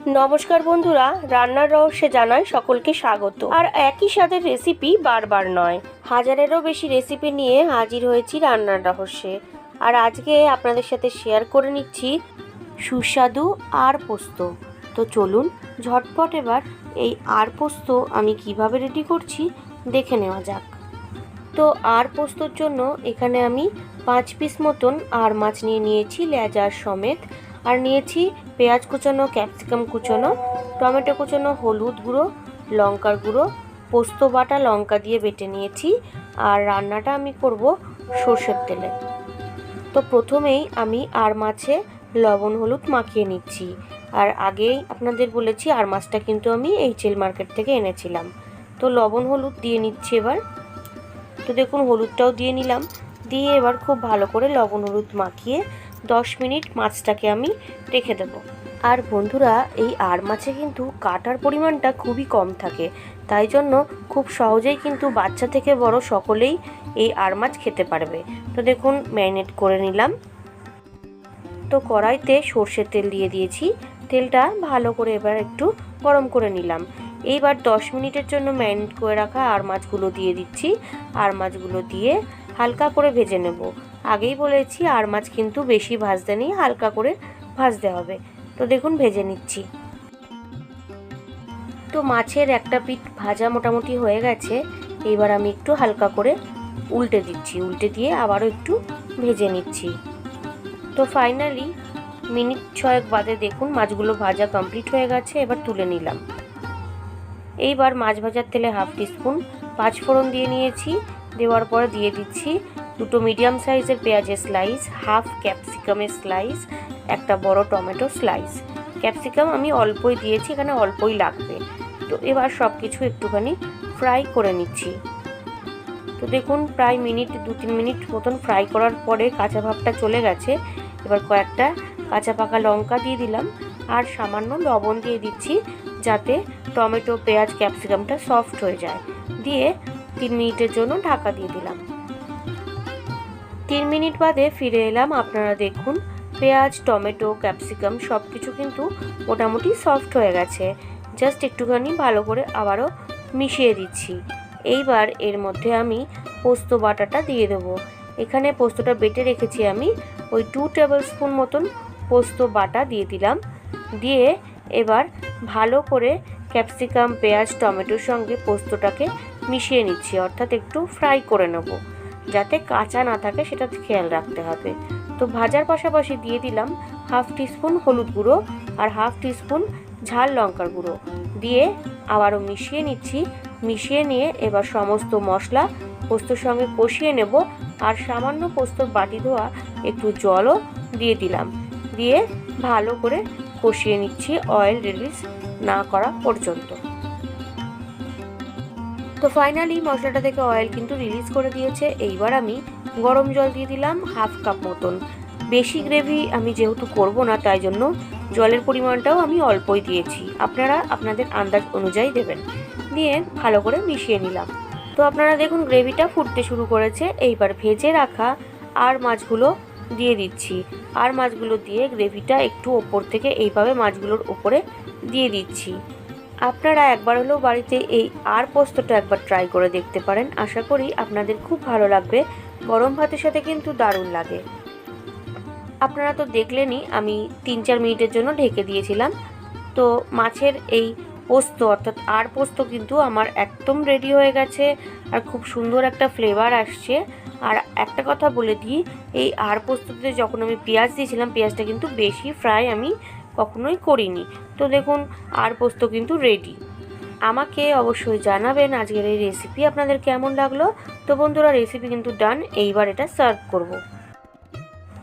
নমস্কার বন্ধুরা, রান্নার রহস্যে জানাই সকলকে স্বাগত। আর একই স্বাদের রেসিপি বারবার নয়, হাজারেরও বেশি রেসিপি নিয়ে হাজির হয়েছি রান্নার রহস্যে। আর আজকে আপনাদের সাথে শেয়ার করে নিচ্ছি সুস্বাদু আর পোস্ত। তো চলুন, ঝটপট এবার এই আর পোস্ত আমি কীভাবে রেডি করছি দেখে নেওয়া যাক। তো আর পোস্তর জন্য এখানে আমি পাঁচ পিস মতন আর মাছ নিয়ে নিয়েছি, লেজার সমেত আর নিয়েছি পেঁয়াজ কুচানো, ক্যাপসিকাম কুচানো, টমেটো কুচানো, হলুদ গুঁড়ো, লঙ্কার গুঁড়ো, পোস্ত বাটা, লঙ্কা দিয়ে বেটে নিয়েছি। আর রান্নাটা আমি করব সর্ষের তেলে। তো প্রথমেই আমি আর মাছে লবণ হলুদ মাখিয়ে নিচ্ছি। আর আগেই আপনাদের বলেছি আর মাছটা কিন্তু আমি এইচএল মার্কেট থেকে এনেছিলাম। তো লবণ হলুদ দিয়ে নিচ্ছি এবার। তো দেখুন, হলুদটাও দিয়ে নিলাম। দিয়ে এবার খুব ভালো করে লবণ হলুদ মাখিয়ে দশ মিনিট মাছটাকে আমি রেখে দেবো। আর বন্ধুরা, এই আর মাছে কিন্তু কাটার পরিমাণটা খুবই কম থাকে। তাই জন্য খুব সহজেই কিন্তু বাচ্চা থেকে বড় সকলেই এই আর মাছ খেতে পারবে। তো দেখুন, ম্যারিনেট করে নিলাম। তো কড়াইতে সর্ষের তেল দিয়ে দিয়েছি। তেলটা ভালো করে এবার একটু গরম করে নিলাম। এইবার দশ মিনিটের জন্য ম্যারিনেট করে রাখা আর মাছগুলো দিয়ে দিচ্ছি। আর মাছগুলো দিয়ে হালকা করে ভেজে নেব। আগেই বলেছি, আর মাছ কিন্তু বেশি ভাজতে নেই, হালকা করে ভাজতে হবে। তো দেখুন, ভেজে নিচ্ছি। তো মাছের একটা পিঠ ভাজা মোটামুটি হয়ে গেছে। এবার আমি একটু হালকা করে উল্টে দিচ্ছি। উল্টে দিয়ে আবারও একটু ভেজে নিচ্ছি। তো ফাইনালি মিনিট ছয়েক বাদে দেখুন, মাছগুলো ভাজা কমপ্লিট হয়ে গেছে, এবার তুলে নিলাম। এইবার মাছ ভাজার তেলে হাফ টিস্পুন পাঁচ ফোড়ন দিয়ে নিয়েছি। দেওয়ার পরে দিয়ে দিচ্ছি দুটো মিডিয়াম সাইজের পেঁয়াজের স্লাইস হাফ ক্যাপসিকামের স্লাইস একটা বড় টমেটো স্লাইস ক্যাপসিকাম আমি অল্পই দিয়েছি, এখানে অল্পই লাগবে। তো এবার সব কিছু একটুখানি ফ্রাই করে নিচ্ছি। তো দেখুন, প্রায় মিনিট দু তিন মিনিট মতন ফ্রাই করার পরে কাঁচা ভাবটা চলে গেছে। এবার কয়েকটা কাঁচা পাকা লঙ্কা দিয়ে দিলাম। আর সামান্য লবণ দিয়ে দিচ্ছি যাতে টমেটো, পেঁয়াজ ক্যাপসিকামটা সফট হয়ে যায়। দিয়ে তিন মিনিটের জন্য ঢাকা দিয়ে দিলাম। তিন মিনিট বাদে ফিরে এলাম। আপনারা দেখুন, পেঁয়াজ, টমেটো, ক্যাপসিকাম সব কিছু কিন্তু মোটামুটি সফট হয়ে গেছে। জাস্ট একটুখানি ভালো করে আবারও মিশিয়ে দিচ্ছি। এইবার এর মধ্যে আমি পোস্ত বাটাটা দিয়ে দেবো। এখানে পোস্তটা বেটে রেখেছি আমি। ওই টু টেবিল স্পুন মতন পোস্ত বাটা দিয়ে দিলাম। দিয়ে এবার ভালো করে ক্যাপসিকাম, পেঁয়াজ, টমেটোর সঙ্গে পোস্তটাকে মিশিয়ে নিচ্ছি, অর্থাৎ একটু ফ্রাই করে নেব। যাতে কাঁচা না থাকে, সেটা খেয়াল রাখতে হবে। তো ভাজার পাশাপাশি দিয়ে দিলাম হাফ টিস্পুন হলুদ গুঁড়ো আর হাফ টিস্পুন ঝাল লঙ্কার গুঁড়ো। দিয়ে আবারও মিশিয়ে নিচ্ছি। মিশিয়ে নিয়ে এবার সমস্ত মশলা পোস্তর সঙ্গে কষিয়ে নেব আর সামান্য পোস্তর বাটি ধোয়া একটু জলও দিয়ে দিলাম। দিয়ে ভালো করে কষিয়ে নিচ্ছি অয়েল রিলিজ না করা পর্যন্ত। তো ফাইনালি মশলাটা থেকে অয়েল কিন্তু রিলিজ করে দিয়েছে। এইবার আমি গরম জল দিয়ে দিলাম হাফ কাপ মতন। বেশি গ্রেভি আমি যেহেতু করব না, তাই জন্য জলের পরিমাণটাও আমি অল্পই দিয়েছি। আপনারা আপনাদের আন্দাজ অনুযায়ী দেবেন। দিয়ে ভালো করে মিশিয়ে নিলাম। তো আপনারা দেখুন গ্রেভিটা ফুটতে শুরু করেছে। এইবার ভেজে রাখা আর মাছগুলো দিয়ে দিচ্ছি। আর মাছগুলো দিয়ে গ্রেভিটা একটু ওপর থেকে এইভাবে মাছগুলোর ওপরে দিয়ে দিচ্ছি। আপনারা একবার হলেও বাড়িতে এই আর পোস্তটা একবার ট্রাই করে দেখতে পারেন। আশা করি আপনাদের খুব ভালো লাগবে। গরম ভাতের সাথে কিন্তু দারুণ লাগে। আপনারা তো দেখলেনই, আমি তিন চার মিনিটের জন্য ঢেকে দিয়েছিলাম। তো মাছের এই পোস্ত, অর্থাৎ আর পোস্ত কিন্তু আমার একদম রেডি হয়ে গেছে আর খুব সুন্দর একটা ফ্লেভার আসছে। আর একটা কথা বলে দিই, এই আর পোস্ততে যখন আমি পেঁয়াজ দিয়েছিলাম, পেঁয়াজটা কিন্তু বেশি ফ্রাই আমি কখনোই করিনি। তো দেখুন, আর পোস্ত কিন্তু রেডি আমাকে অবশ্যই জানাবেন আজকের এই রেসিপি আপনাদের কেমন লাগল তো বন্ধুরা রেসিপি কিন্তু ডান এইবার এটা সার্ভ করব।